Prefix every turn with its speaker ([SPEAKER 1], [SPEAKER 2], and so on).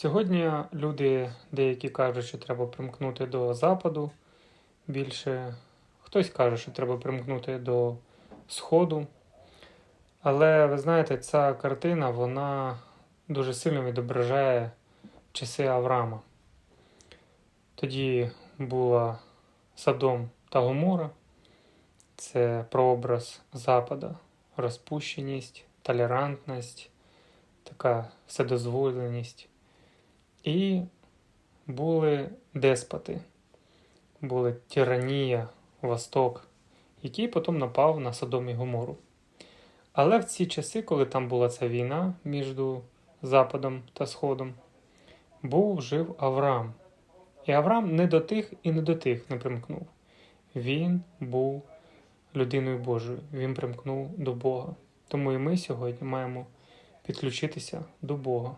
[SPEAKER 1] Сьогодні люди деякі кажуть, що треба примкнути до Западу більше. Хтось каже, що треба примкнути до Сходу. Але ви знаєте, ця картина вона дуже сильно відображає часи Авраама. Тоді була Содом та Гомора, це прообраз Запада, розпущеність, толерантність, така вседозволеність. І були деспоти, були тиранія, Восток, який потім напав на Содом і Гомору. Але в ці часи, коли там була ця війна між Западом та Сходом, був жив Авраам. І Авраам не до тих і не до тих не примкнув. Він був людиною Божою, він примкнув до Бога. Тому і ми сьогодні маємо підключитися до Бога.